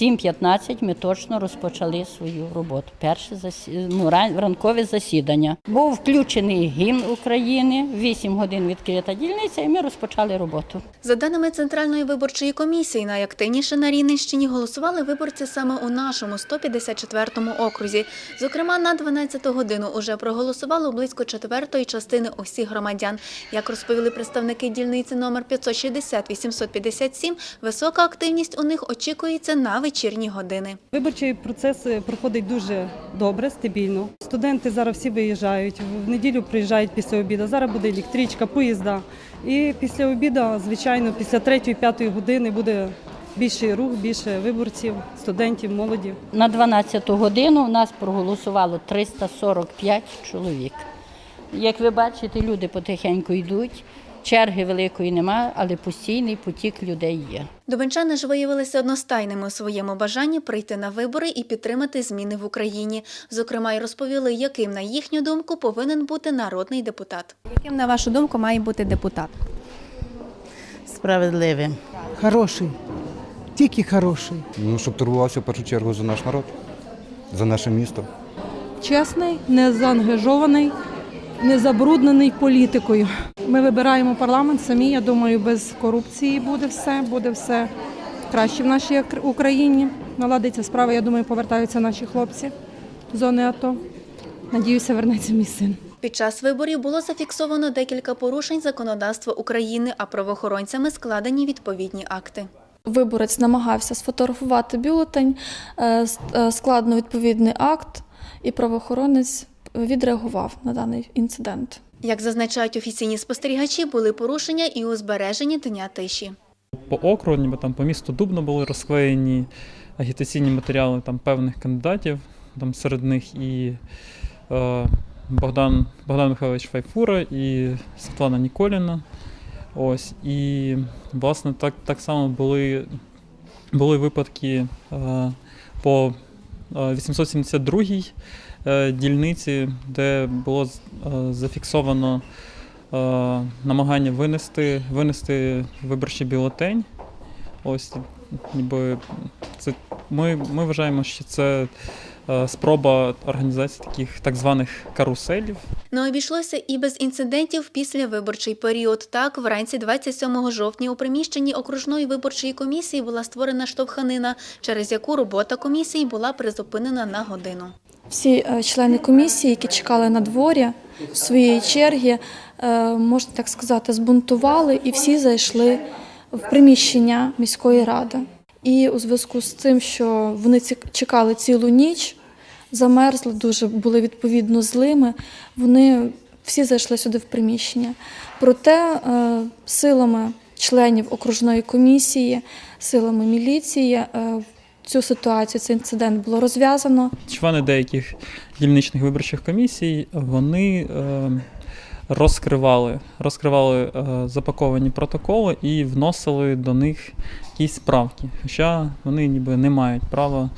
7.15 ми точно розпочали свою роботу. Перше засі... ну, ран- ранкове засідання. Був включений гімн України, 8 годин відкрита дільниця, і ми розпочали роботу. За даними Центральної виборчої комісії, найактивніше на Рівненщині голосували виборці саме у нашому 154-му окрузі. Зокрема, на 12 годину уже проголосувало близько четвертої частини усіх громадян. Як розповіли представники дільниці номер 560-857, висока активність у них очікується на вечірні години. Виборчий процес е, проходить дуже добре, стабільно. Студенти зараз всі виїжджають. В неділю приїжджають після обіду. Зараз буде електричка, поїзда. І після обіду, звичайно, після 3-5 години буде більший рух, більше виборців, студентів, молоді. На 12 годину в нас проголосувало 345 чоловік. Як ви бачите, люди потихеньку йдуть. Черги великої немає, але постійний потік людей є. Дубенчани ж виявилися одностайними у своєму бажанні прийти на вибори і підтримати зміни в Україні. Зокрема, й розповіли, яким, на їхню думку, повинен бути народний депутат. Яким, на вашу думку, має бути депутат? Справедливим. Хороший, тільки хороший. Ну, щоб турбувався в першу чергу за наш народ, за наше місто. чесний, не заангажований, не забруднений політикою. Ми вибираємо парламент самі. Я думаю, без корупції буде все, буде все краще в нашій Україні. Наладиться справа. Я думаю, повертаються наші хлопці з зони АТО. Надіюся, вернеться мій син. Під час виборів було зафіксовано декілька порушень законодавства України, а правоохоронцями складені відповідні акти. Виборець намагався сфотографувати бюлетень, е, е, складно відповідний акт, і правоохоронець відреагував на даний інцидент. Як зазначають офіційні спостерігачі, були порушення і у збереженні дня тиші. по округу, ніби там по місту Дубно були розклеєні агітаційні матеріали там певних кандидатів, там серед них і е, Богдан, Богдан Михайлович Файфура і Світлана Ніколіна. Ось. І, власне, так, так само були, були випадки е, по 872-й е, дільниці, де було е, зафіксовано е, намагання винести, винести виборчий бюлетень. Ось ніби це ми, ми вважаємо, що це е, спроба організації таких так званих каруселів. Не обійшлося і без інцидентів після виборчий період. Так, вранці 27 жовтня у приміщенні окружної виборчої комісії була створена штовханина, через яку робота комісії була призупинена на годину. Всі е, члени комісії, які чекали на дворі своєї черги, е, можна так сказати, збунтували і всі зайшли в приміщення міської ради. І у зв'язку з тим, що вони чекали цілу ніч, замерзли, дуже були відповідно злими, вони всі зайшли сюди в приміщення. Проте е, силами членів окружної комісії, силами міліції е, цю ситуацію, цей інцидент було розв'язано. Члени деяких дільничних виборчих комісій вони е, розкривали, розкривали е, запаковані протоколи і вносили до них якісь правки. Хоча вони ніби не мають права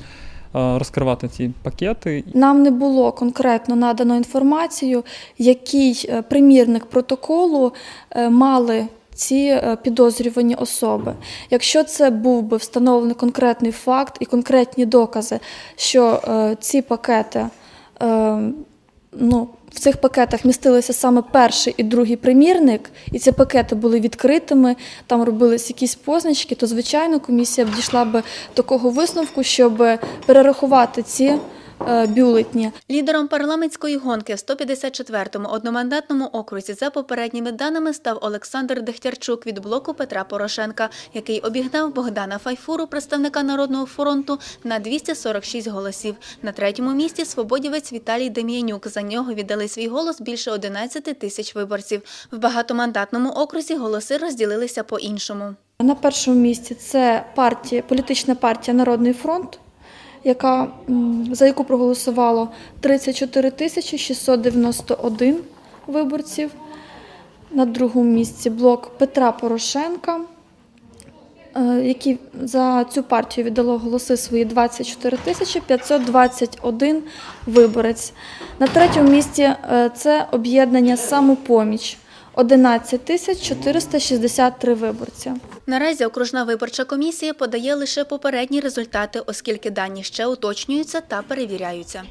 е, розкривати ці пакети Нам не було конкретно надано інформацію, який е, примірник протоколу мали ці підозрювані особи. Якщо це був би встановлений конкретний факт і конкретні докази, що ці пакети, ну, в цих пакетах містилися саме перший і другий примірник, і ці пакети були відкритими, там робились якісь позначки, то звичайно комісія б дійшла би такого висновку, щоб перерахувати ці бюлетні. Лідером парламентської гонки в 154-му одномандатному окрузі за попередніми даними став Олександр Дехтярчук від блоку Петра Порошенка, який обігнав Богдана Файфуру, представника Народного фронту, на 246 голосів. На третьому місці свободівець Віталій Дем'янюк. За нього віддали свій голос більше 11 тисяч виборців. В багатомандатному окрузі голоси розділилися по-іншому. На першому місці це партія, політична партія Народний фронт, яка, за яку проголосувало 34 тисячі 691 виборців. На другому місці блок Петра Порошенка, е, які за цю партію віддало голоси свої 24 тисячі 521 виборець. На третьому місці е, це об'єднання Самопоміч. 11 тисяч 463 виборці. Наразі окружна виборча комісія подає лише попередні результати, оскільки дані ще уточнюються та перевіряються.